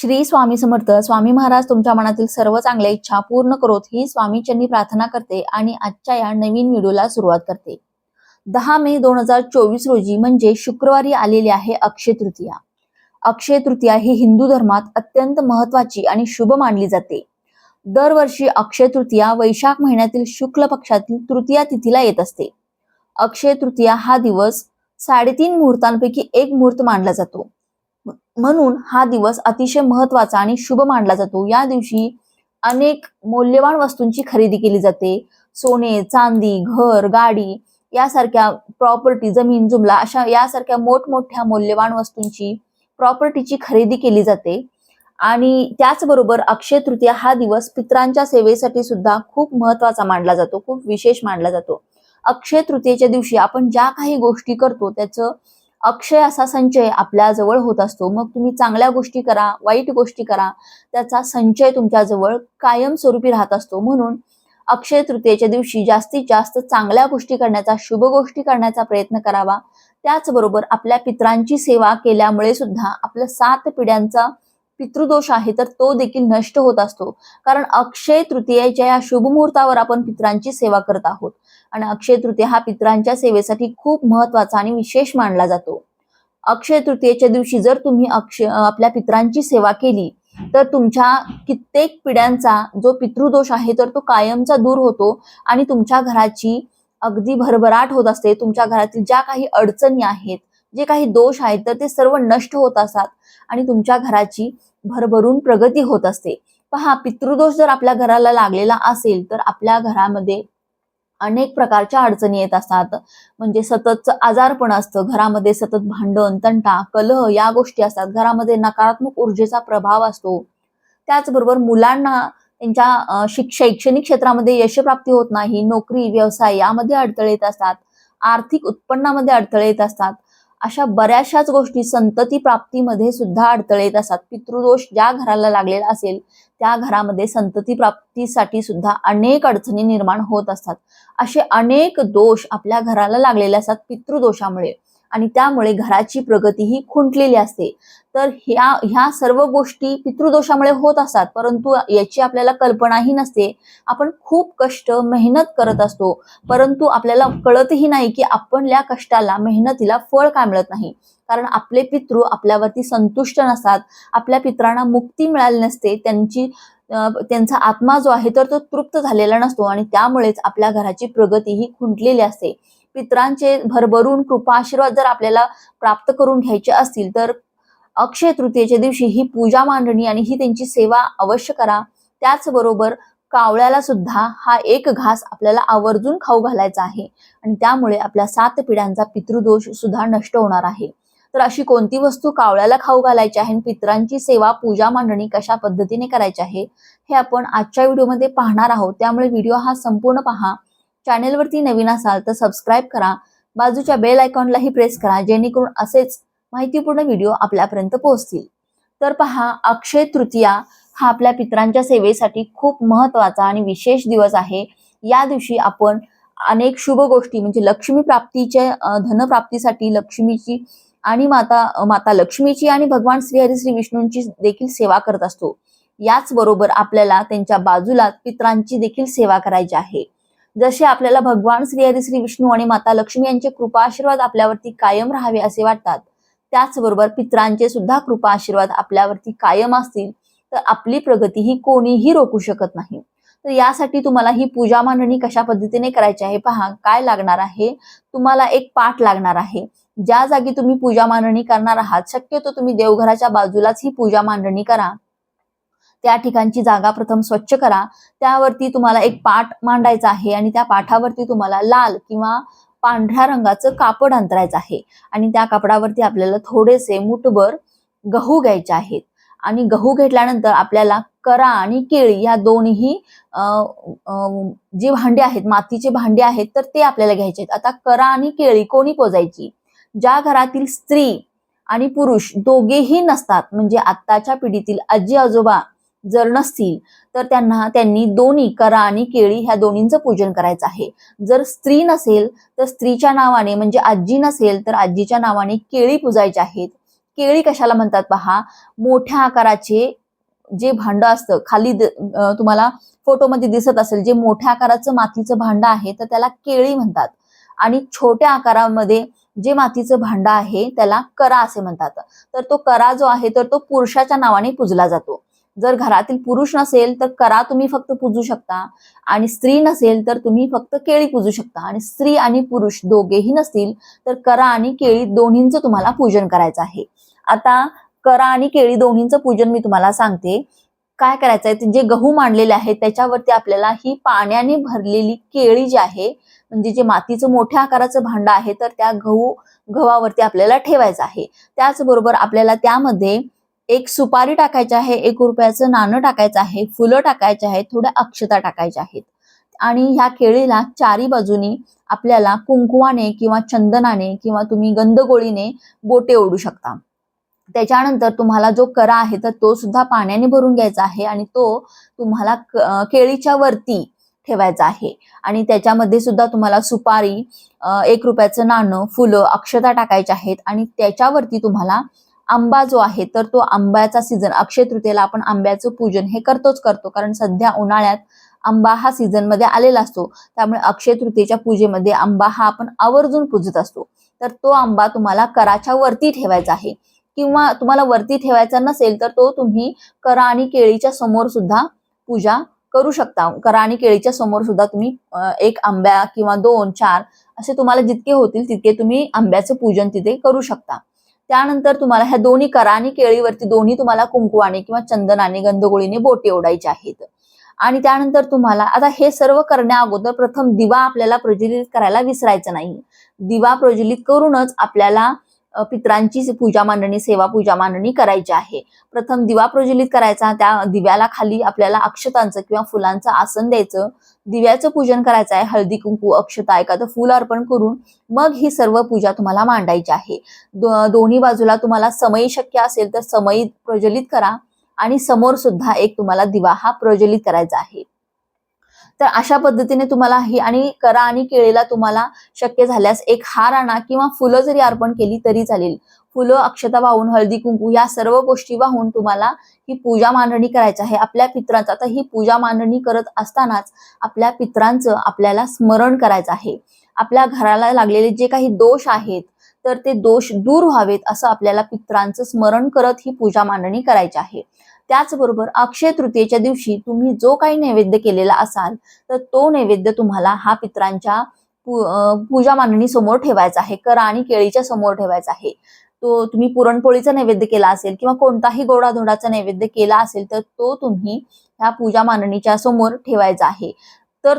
श्री स्वामी समर्थ. स्वामी महाराज तुमच्या मनातील सर्व चांगल्या इच्छा पूर्ण करोत ही स्वामीच्यांनी प्रार्थना करते आणि आजच्या या नवीन व्हिडिओला सुरुवात करते. दहा मे दोन हजार चोवीस रोजी म्हणजे शुक्रवारी आलेली आहे अक्षय तृतीया. अक्षय तृतीया ही हिंदू धर्मात अत्यंत महत्वाची आणि शुभ मानली जाते. दरवर्षी अक्षय तृतीया वैशाख महिन्यातील शुक्ल पक्षातील तृतीया तिथीला येत असते. अक्षय तृतीया हा दिवस साडेतीन मुहूर्तांपैकी एक मुहूर्त मानला जातो. म्हणून हा दिवस अतिशय महत्त्वाचा आणि शुभ मानला जातो. या दिवशी अनेक मौल्यवान वस्तूंची खरेदी केली जाते. सोने चांदी घर गाडी यासारख्या प्रॉपर्टी जमीन जुमला अशा यासारख्या मोठमोठ्या मौल्यवान वस्तूंची प्रॉपर्टीची खरेदी केली जाते. आणि त्याचबरोबर अक्षय तृतीया हा दिवस पित्रांच्या सेवेसाठी सुद्धा खूप महत्त्वाचा मानला जातो. खूप विशेष मानला जातो. अक्षय तृतीयेच्या दिवशी आपण ज्या काही गोष्टी करतो त्याचं अक्षय असा संचय आपल्या जवळ होत असतो. मग तुम्ही चांगल्या गोष्टी करा वाईट गोष्टी करा त्याचा संचय तुमच्या जवळ कायमस्वरूपी राहत असतो. म्हणून अक्षय तृतीयेच्या दिवशी जास्तीत जास्त चांगल्या गोष्टी करण्याचा शुभ गोष्टी करण्याचा प्रयत्न करावा. त्याचबरोबर आपल्या पित्रांची सेवा केल्यामुळे सुद्धा आपलं सात पिढ्यांचा पितृदोष आहे तर तो देखील नष्ट होत असतो. कारण अक्षय तृतीयेच्या या शुभ मुहूर्तावर आपण पित्रांची सेवा करत आहोत. आणि अक्षय तृतीया हा पित्रांच्या सेवेसाठी खूप महत्त्वाचा आणि विशेष मानला जातो. अक्षय तृतीयेच्या दिवशी जर तुम्ही अक्षय आपल्या पित्रांची सेवा केली तर तुमच्या कित्येक पिढ्यांचा जो पितृदोष आहे तर तो कायमचा दूर होतो आणि तुमच्या घराची अगदी भरभराट होत असते. तुमच्या घरातील ज्या काही अडचणी आहेत जे काही दोष आहेत तर ते सर्व नष्ट होत असतात. आणि तुमच्या घराची भरभरून प्रगती होत असते. पहा पितृदोष जर आपल्या घराला लागलेला असेल तर आपल्या घरामध्ये अनेक प्रकारच्या अडचणी येत असतात. म्हणजे सततचं आजारपण असतं घरामध्ये सतत भांडण तंटा कलह या गोष्टी असतात. घरामध्ये नकारात्मक ऊर्जेचा प्रभाव असतो. त्याचबरोबर मुलांना त्यांच्या शैक्षणिक क्षेत्रामध्ये यशप्राप्ती होत नाही. नोकरी व्यवसाय यामध्ये अडथळे येत असतात. आर्थिक उत्पन्नामध्ये अडथळे येत असतात. अशा बऱ्याचशाच गोष्टी संतती प्राप्तीमध्ये सुद्धा अडथळे येत असतात. पितृदोष ज्या घराला लागलेला असेल त्या घरामध्ये संतती प्राप्तीसाठी सुद्धा अनेक अडचणी निर्माण होत असतात. असे अनेक दोष आपल्या घराला लागलेले असतात पितृदोषामुळे. आणि त्यामुळे घराची प्रगती ही खुंटलेली असते. तर ह्या ह्या सर्व गोष्टी पितृदोषामुळे होत असतात परंतु याची आपल्याला कल्पनाही नसते. आपण खूप कष्ट मेहनत करत असतो परंतु आपल्याला कळतही नाही की आपण या कष्टाला मेहनतीला फळ काय मिळत नाही. कारण आपले पितृ आपल्यावरती संतुष्ट नसतात आपल्या पित्रांना मुक्ती मिळाली नसते त्यांची त्यांचा आत्मा जो आहे तर तो तृप्त झालेला नसतो आणि त्यामुळेच आपल्या घराची प्रगती ही खुंटलेली असते. पित्रांचे भरभरून कृपा आशीर्वाद जर आपल्याला प्राप्त करून घ्यायचे असतील तर अक्षय तृतीयेच्या दिवशी ही पूजा मांडणी आणि ही त्यांची सेवा अवश्य करा. त्याचबरोबर कावळ्याला सुद्धा हा एक घास आपल्याला आवर्जून खाऊ घालायचा आहे आणि त्यामुळे आपल्या सात पिढ्यांचा पितृदोष सुद्धा नष्ट होणार आहे. तर अशी कोणती वस्तू कावळ्याला खाऊ घालायची आहे आणि पित्रांची सेवा पूजा मांडणी कशा पद्धतीने करायची आहे हे आपण आजच्या व्हिडिओमध्ये पाहणार आहोत. त्यामुळे व्हिडिओ हा संपूर्ण पहा. चॅनेलवरती नवीन असाल तर सबस्क्राईब करा. बाजूच्या बेल आयकॉनलाही प्रेस करा जेणेकरून असेच माहितीपूर्ण व्हिडिओ आपल्यापर्यंत पोहोचतील. तर पहा अक्षय तृतीया हा आपल्या पित्रांच्या सेवेसाठी खूप महत्त्वाचा आणि विशेष दिवस आहे. या दिवशी आपण अनेक शुभ गोष्टी म्हणजे लक्ष्मी प्राप्तीच्या धनप्राप्तीसाठी लक्ष्मीची आणि माता माता लक्ष्मीची आणि भगवान श्रीहरी श्री विष्णूंची देखील सेवा करत असतो. याच बरोबर आपल्याला त्यांच्या बाजूला पित्रांची देखील सेवा करायची आहे. जसे आपल्याला भगवान श्रीहरी श्री विष्णू आणि माता लक्ष्मी यांचे कृपा आशीर्वाद आपल्यावरती कायम राहावे असे वाटतात त्याचबरोबर पित्रांचे सुद्धा कृपा आशीर्वाद आपल्यावरती कायम असतील तर आपली प्रगती ही कोणीही रोखू शकत नाही. तर यासाठी तुम्हाला ही पूजा मांडणी कशा पद्धतीने करायची आहे पहा काय लागणार आहे? तुम्हाला एक पाठ लागणार आहे. ज्या जागी तुम्ही पूजा मांडणी करणार आहात शक्यतो तुम्ही देवघराच्या बाजूलाच ही पूजा मांडणी करा. त्या ठिकाणची जागा प्रथम स्वच्छ करा. त्यावरती तुम्हाला एक पाठ मांडायचा आहे आणि त्या पाठावरती तुम्हाला लाल किंवा पांढऱ्या रंगाचं कापड अंतरायचं आहे. आणि त्या कापडावरती आपल्याला थोडेसे मुठभर गहू घ्यायचे आहेत. आणि गहू घेतल्यानंतर आपल्याला करा आणि केळी या दोन्ही जी भांडी आहेत मातीची भांडी आहेत तर ते आपल्याला घ्यायचे आहेत. आता करा आणि केळी कोणी पोजायची ज्या घरातील स्त्री आणि पुरुष दोघेही नसतात. म्हणजे आत्ताच्या पिढीतील आजी आजोबा जर नसतील तर त्यांना त्यांनी दोन्ही करा आणि केळी ह्या दोन्हींचं पूजन करायचं आहे. जर स्त्री नसेल तर स्त्रीच्या नावाने म्हणजे आजी नसेल तर आजीच्या नावाने केळी पुजायचे आहेत. केळी कशाला म्हणतात पहा? मोठ्या आकाराचे जे भांड असतं खाली तुम्हाला फोटोमध्ये दिसत असेल जे मोठ्या आकाराचं मातीचं भांड आहे तर त्याला केळी म्हणतात. आणि छोट्या आकारामध्ये जे मातीचं भांड आहे त्याला करा असे म्हणतात. तर तो करा जो आहे तर तो पुरुषाच्या नावाने पूजला जातो. जर घरातील पुरुष नसेल तर करा तुम्ही फक्त पूजू शकता. आणि स्त्री नसेल तर तुम्ही फक्त केळी पूजू शकता. आणि स्त्री आणि पुरुष दोघेही नसतील तर करा आणि केळी दोन्हींचं तुम्हाला पूजन करायचं आहे. आता करा आणि केळी दोन्हींचं पूजन मी तुम्हाला सांगते. काय करायचं आहे जे गहू मांडलेले आहे त्याच्यावरती आपल्याला ही पाण्याने भरलेली केळी जी आहे म्हणजे जे मातीचं मोठ्या आकाराचं भांड आहे तर त्या गहू गव्हावरती आपल्याला ठेवायचं आहे. त्याचबरोबर आपल्याला त्यामध्ये एक सुपारी टाकायची आहे एक रुपयाचं नाणं टाकायचं आहे फुलं टाकायचे आहेत थोड्या अक्षता टाकायच्या आहेत. आणि ह्या केळीला चारी बाजूनी आपल्याला कुंकुवाने किंवा चंदनाने किंवा तुम्ही गंधगोळीने बोटे ओढू शकता. त्याच्यानंतर तुम्हाला जो करा आहे तर तो सुद्धा पाण्याने भरून घ्यायचा आहे आणि तो तुम्हाला केळीच्या वरती ठेवायचा आहे. आणि त्याच्यामध्ये सुद्धा तुम्हाला सुपारी एक रुपयाचं नाणं फुलं अक्षता टाकायच्या आहेत आणि त्याच्यावरती तुम्हाला आंबा जो आहे तर तो आंब्याचा सीझन अक्षय तृतीयेला आपण आंब्याचं पूजन हे करतोच करतो कारण सध्या उन्हाळ्यात आंबा हा सीझनमध्ये आलेला असतो. त्यामुळे अक्षय तृतीयेच्या पूजेमध्ये आंबा हा आपण आवर्जून पूजत असतो. तर तो आंबा तुम्हाला कराच्या वरती ठेवायचा आहे. किंवा तुम्हाला वरती ठेवायचा नसेल तर तो तुम्ही करा आणि केळीच्या समोर सुद्धा पूजा करू शकता. करा आणि केळीच्या समोर सुद्धा तुम्ही एक आंब्या किंवा दोन चार असे तुम्हाला जितके होतील तितके तुम्ही आंब्याचं पूजन तिथे करू शकता. त्यानंतर तुम्हाला ह्या दोन्ही करा आणि केळीवरती दोन्ही तुम्हाला कुंकुवाने किंवा चंदनाने गंधगोळीने बोटे ओढायचे आहेत. आणि त्यानंतर तुम्हाला आता हे सर्व करण्या अगोदर प्रथम दिवा आपल्याला प्रज्वलित करायला विसरायचं नाही. दिवा प्रज्वलित करूनच आपल्याला पित्रांची पूजा मांडणी सेवा पूजा मांडणी करायची आहे. प्रथम दिवा प्रज्वलित करायचा त्या दिव्याला खाली आपल्याला अक्षतांचं किंवा फुलांचं आसन द्यायचं. दिव्याचं पूजन करायचं आहे हळदी कुंकू अक्षता एखादं फुल अर्पण करून मग ही सर्व पूजा तुम्हाला मांडायची आहे. दो- दोन्ही बाजूला तुम्हाला समयी शक्य असेल तर समयी प्रज्वलित करा आणि समोर सुद्धा एक तुम्हाला दिवा हा प्रज्वलित करायचा आहे. तर अशा पद्धतीने तुम्हाला ही आणि करा आणि केळीला तुम्हाला शक्य झाल्यास एक हार आणा किंवा फुलं जरी अर्पण केली तरी चालेल. फुलं अक्षता वाहून हळदी कुंकू या सर्व गोष्टी वाहून तुम्हाला ही पूजा मांडणी करायची आहे. आपल्या पित्रांचं आता ही पूजा मांडणी करत असतानाच आपल्या पित्रांचं आपल्याला स्मरण करायचं आहे. आपल्या घराला लागलेले जे काही दोष आहेत तर ते दोष दूर व्हावेत असं आपल्याला पित्रांचं स्मरण करत ही पूजा मांडणी करायची आहे. त्याचबरोबर अक्षय तृतीयेच्या दिवशी तुम्ही जो काही नैवेद्य केलेला असाल तर तो नैवेद्य तुम्हाला हा पित्रांच्या पू- पूजा मांडणी समोर ठेवायचा आहे करा आणि केळीच्या समोर ठेवायचा आहे. तो तुम्ही पुरणपोळीचा नैवेद्य केला असेल किंवा कोणताही गोडाधोडाचा नैवेद्य केला असेल तर तो तुम्ही ह्या पूजा मांडणीच्या समोर ठेवायचा आहे. तर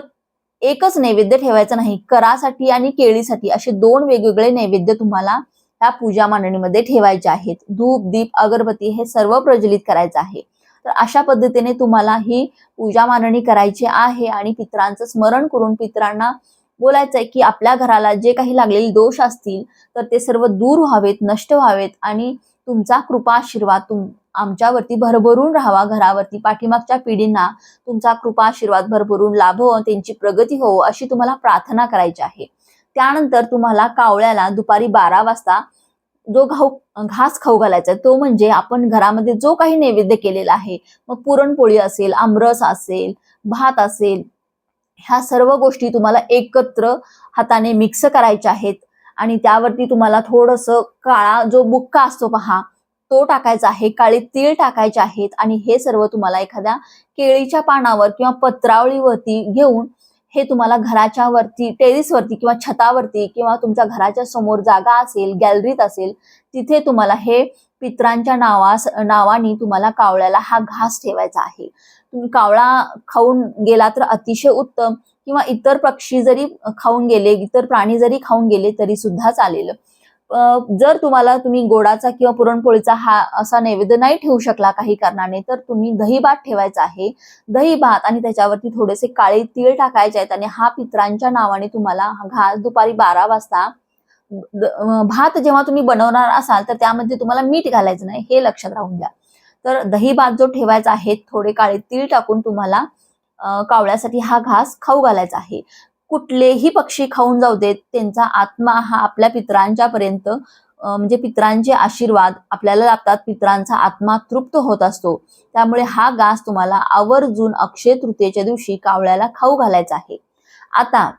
एकच नैवेद्य ठेवायचं नाही करासाठी आणि केळीसाठी असे दोन वेगवेगळे नैवेद्य तुम्हाला ह्या पूजा मांडणीमध्ये ठेवायचे आहेत. धूप दीप अगरबत्ती हे सर्व प्रज्वलित करायचं आहे. तर अशा पद्धतीने तुम्हाला ही पूजा मांडणी करायची आहे आणि पित्रांचं स्मरण करून पित्रांना बोलायचं आहे की आपल्या घराला जे काही लागलेले दोष असतील तर ते सर्व दूर व्हावेत नष्ट व्हावेत आणि तुमचा कृपा आशीर्वाद तुम आमच्यावरती भरभरून राहावा. घरावरती पाठीमागच्या पिढींना तुमचा कृपा आशीर्वाद भरभरून लाभो त्यांची प्रगती हो अशी तुम्हाला प्रार्थना करायची आहे. त्यानंतर तुम्हाला कावळ्याला दुपारी बारा वाजता जो घाऊ घास खाऊ घालायचा तो म्हणजे आपण घरामध्ये जो काही नैवेद्य केलेला आहे मग पुरणपोळी असेल आमरस असेल भात असेल ह्या सर्व गोष्टी तुम्हाला एकत्र हाताने मिक्स करायच्या आहेत आणि त्यावरती तुम्हाला थोडंसं काळा जो बुक्का असतो पहा तो टाकायचा आहे काळे तीळ टाकायचे आहेत आणि हे सर्व तुम्हाला एखाद्या केळीच्या पानावर किंवा पत्रावळीवरती घेऊन हे तुम्हाला घराच्या वरती टेरिसवरती किंवा छतावरती किंवा तुमच्या घराच्या समोर जागा असेल गॅलरीत असेल तिथे तुम्हाला हे पित्रांच्या नावास नावानी तुम्हाला कावळ्याला हा घास ठेवायचा आहे. तुम्ही कावळा खाऊन गेला तर अतिशय उत्तम किंवा इतर पक्षी जरी खाऊन गेले इतर प्राणी जरी खाऊन गेले तरी सुद्धा चालेल. जर तुम्हाला तुम्ही गोडाचा किंवा पुरणपोळीचा हा असा नैवेद्य नाही ठेवू शकला काही कारणाने तर तुम्ही दही भात ठेवायचा आहे. दही भात आणि त्याच्यावरती थोडेसे काळे तीळ टाकायचे आहेत आणि हा पित्रांच्या नावाने तुम्हाला घास दुपारी बारा वाजता भात जेव्हा तुम्ही बनवणार असाल तर त्यामध्ये तुम्हाला मीठ घालायचं नाही हे लक्षात राहून द्या तर दही भात जो ठेवायचा आहे थोडे काळे तीळ टाकून तुम्हाला कावळ्यासाठी हा घास खाऊ घालायचा आहे. कुठलेही पक्षी खाऊन जाऊ देत त्यांचा आत्मा हा आपल्या पित्रांच्या पर्यंत म्हणजे पित्रांचे आशीर्वाद आपल्याला लागतात पित्रांचा आत्मा तृप्त होत असतो. त्यामुळे हा घास तुम्हाला आवर्जून अक्षय तृतीयेच्या दिवशी कावळ्याला खाऊ घालायचा आहे. आता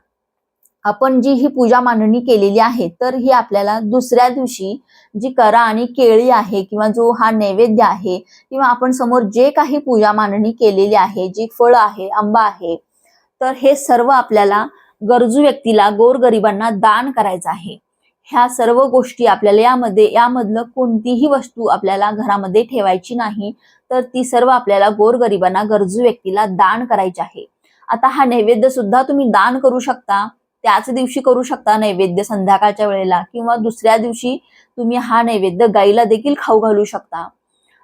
आपण जी ही पूजा मांडणी केलेली आहे तर ही आपल्याला दुसऱ्या दिवशी जी करा आणि केळी आहे किंवा जो हा नैवेद्य आहे किंवा आपण समोर जे काही पूजा मांडणी केलेली आहे जी फळं आहे आंबा आहे तर हे सर्व आपल्याला गरजू व्यक्तीला गोरगरिबांना दान करायचं आहे. ह्या सर्व गोष्टी आपल्याला यामध्ये यामधलं कोणतीही वस्तू आपल्याला घरामध्ये ठेवायची नाही तर ती सर्व आपल्याला गोरगरिबांना गरजू व्यक्तीला दान करायची आहे. आता हा नैवेद्य सुद्धा तुम्ही दान करू शकता त्याच दिवशी करू शकता नैवेद्य संध्याकाळच्या वेळेला किंवा दुसऱ्या दिवशी तुम्ही हा नैवेद्य गाईला देखील खाऊ घालू शकता.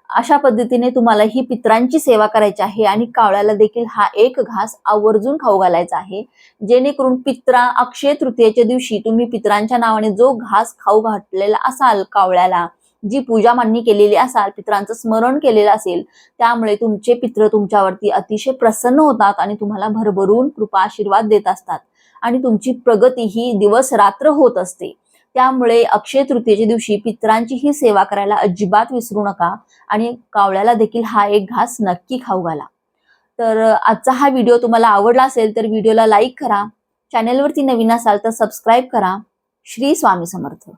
अशा पद्धतीने तुम्हाला ही पित्रांची सेवा करायची आहे आणि कावळ्याला देखील हा एक घास आवर्जून खाऊ घालायचा आहे. जेणेकरून पित्रा अक्षय तृतीयेच्या दिवशी तुम्ही पित्रांच्या नावाने जो घास खाऊ घातलेला असाल कावळ्याला जी पूजा मांडणी केलेली असाल पित्रांचं स्मरण केलेलं असेल त्यामुळे तुमचे पित्र तुमच्यावरती अतिशय प्रसन्न होतात आणि तुम्हाला भरभरून कृपा आशीर्वाद देत असतात. आणि तुमची प्रगती ही दिवस रात्र होत असते. त्यामुळे अक्षय तृतीयेच्या दिवशी पित्रांची ही सेवा करायला अजिबात विसरू नका आणि कावळ्याला देखील हा एक घास नक्की खाऊ घाला. तर आजचा हा व्हिडिओ तुम्हाला आवडला असेल तर व्हिडिओला लाईक करा. चॅनेलवरती नवीन असाल तर सबस्क्राईब करा. श्री स्वामी समर्थ.